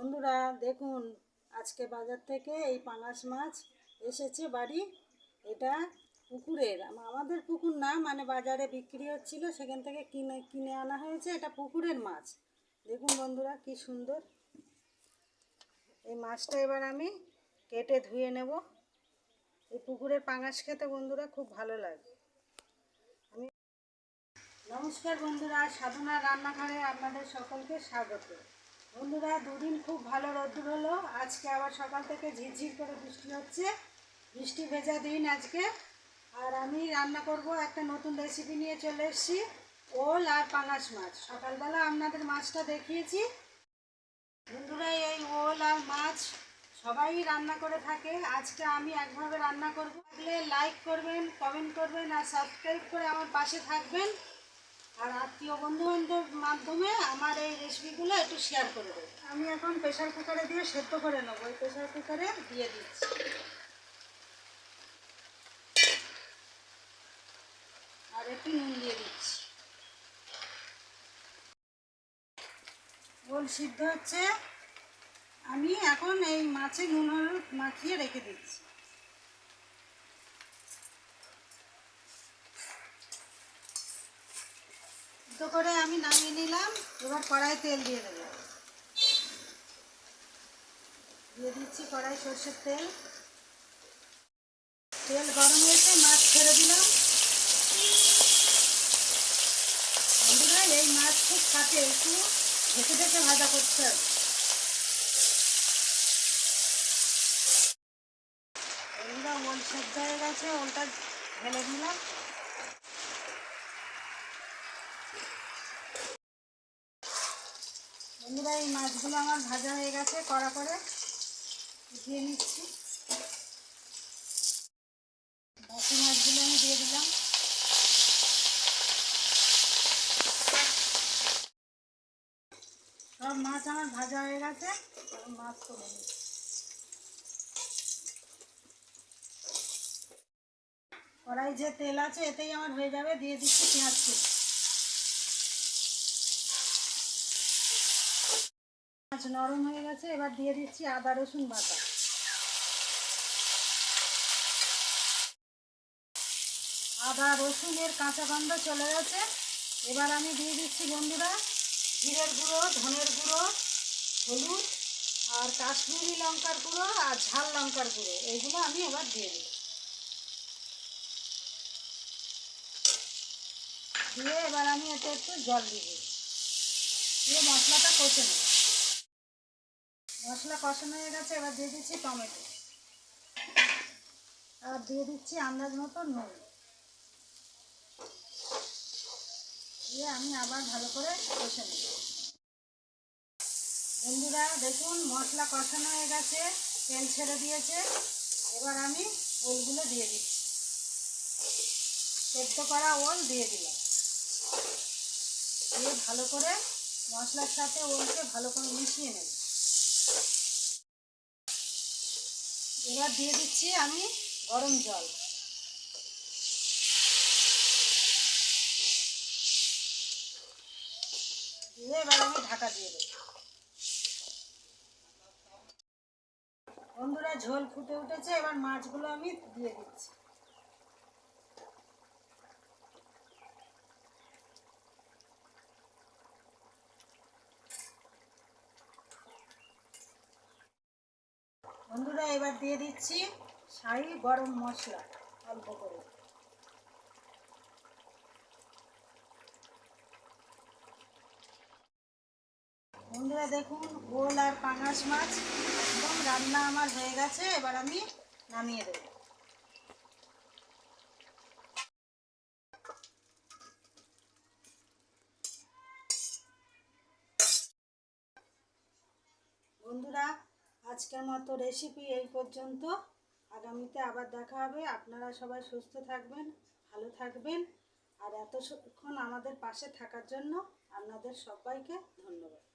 বন্ধুরা, দেখুন, আজকে বাজার থেকে এই পাঙাশ মাছ এসেছে বাড়ি। এটা পুকুরের আমাদের পুকুর না মানে বাজারে বিক্রি হচ্ছিল, সেখান থেকে কিনে কিনে আনা হয়েছে। এটা পুকুরের মাছ। দেখুন বন্ধুরা, কি সুন্দর। এই মাছটা এবার আমি কেটে ধুয়ে নেব। এই পুকুরের পাঙাশ খেতে বন্ধুরা খুব ভালো লাগে। আমি নমস্কার বন্ধুরা সাধনা রান্নাঘরে আপনাদের সকলকে স্বাগত। বন্ধুরা, দুদিন খুব ভালো রোদ্দুর হলো। আজকে আবার সকাল থেকে ঝিরঝির করে বৃষ্টি হচ্ছে। বৃষ্টি ভেজা দিন আজকে। আর আমি রান্না করব একটা নতুন রেসিপি নিয়ে চলে এসেছি, ওল আর পাঙাশ মাছ। সকালবেলা আপনাদের মাছটা দেখিয়েছি। বন্ধুরা, এই ওল আর মাছ সবাই রান্না করে থাকে। আজকে আমি একভাবে রান্না করব। লাইক করবেন কমেন্ট করবেন আর সাবস্ক্রাইব করে আমার পাশে থাকবেন। আর আত্মীয় বন্ধু বান্ধব মাধ্যমে আমার এই রেসিপিগুলো একটু শেয়ার করে দেবেন আমি এখন প্রেশার কুকারে দিয়ে সেদ্ধ করে নেব। ওই প্রেশার কুকারে দিয়ে দিচ্ছি। আর একটু নুন দিয়ে দিচ্ছি। গোল সিদ্ধ হচ্ছে। আমি এখন এই মাছে নুন হলুদ মাখিয়ে রেখে দিচ্ছি। সিদ্ধ করে আমি নামিয়ে নিলাম, এবার কড়াই তেল দিয়ে দেবো। দিয়ে দিচ্ছি কড়াই সর্ষের তেল। তেল গরম হয়েছে, মাছ ছেড়ে দিলাম। বন্ধুরা, এই মাছ খুব খাটে একটু ঢেকে ঢেকে ভাজা হবে। বন্ধুরা, ওল সেদ্ধ হয়ে গেছে, ওলটা ঢেলে দিলাম। বন্ধুরা, এই মাছগুলো আমার ভাজা হয়ে গেছে, কড়া করে দিয়ে নিচ্ছি। বাকি মাছগুলো আমি দিয়ে দিলাম। সব মাছ আমার ভাজা হয়ে গেছে মাছ তুলে নিচ্ছি। কড়াই যে তেল আছে, এতেই আমার হয়ে যাবে, দিয়ে দিচ্ছি পেঁয়াজ কুচি। মাছ নরম হয়ে গেছে, এবার দিয়ে দিচ্ছি আদা, রসুন বাটা। আদা, রসুনের কাঁচা গন্ধ চলে গেছে। এবার আমি দিয়ে দিচ্ছি বন্ধুরা, জিরের গুঁড়ো, ধনের গুঁড়ো, হলুদ আর কাশ্মীরি লঙ্কার গুঁড়ো আর ঝাল লঙ্কার গুঁড়ো, এইগুলো আমি এবার দিয়ে দিই দিয়ে এবার আমি এতে একটু জল দিয়ে দিই দিয়ে মশলাটা কষে নেব। মশলা কষানো হয়ে গেছে, এবার দিয়ে দিচ্ছি টমেটো। আর দিয়ে দিচ্ছি আন্দাজ মতো নুন। দিয়ে আমি আবার ভালো করে কষে নেব। বন্ধুরা, দেখুন, মশলা কষানো হয়ে গেছে, তেল ছেড়ে দিয়েছে। এবার আমি ওলগুলো দিয়ে দিচ্ছি। সেদ্ধ করা ওল দিয়ে দিলাম। দিয়ে ভালো করে মশলার সাথে ওলকে ভালো করে মিশিয়ে নেব। এবার দিয়ে দিচ্ছি আমি গরম জল। দিয়ে এবার আমি ঢাকা দিয়ে দেবো। বন্ধুরা, ঝোল ফুটে উঠেছে, এবার মাছগুলো আমি দিয়ে দিচ্ছি। বন্ধুরা, এবার দিয়ে দিচ্ছি শাড়ি গরম মশলা, অল্প করে। বন্ধুরা, দেখুন, গোল আর পাঙাশ মাছ একদম রান্না আমার হয়ে গেছে, এবার আমি নামিয়ে দেবো। বন্ধুরা আজকের মতো রেসিপি এই পর্যন্ত। আগামীতে আবার দেখা হবে। আপনারা সবাই সুস্থ থাকবেন, ভালো থাকবেন। আর এতক্ষণ আমাদের পাশে থাকার জন্য আপনাদের সবাইকে ধন্যবাদ।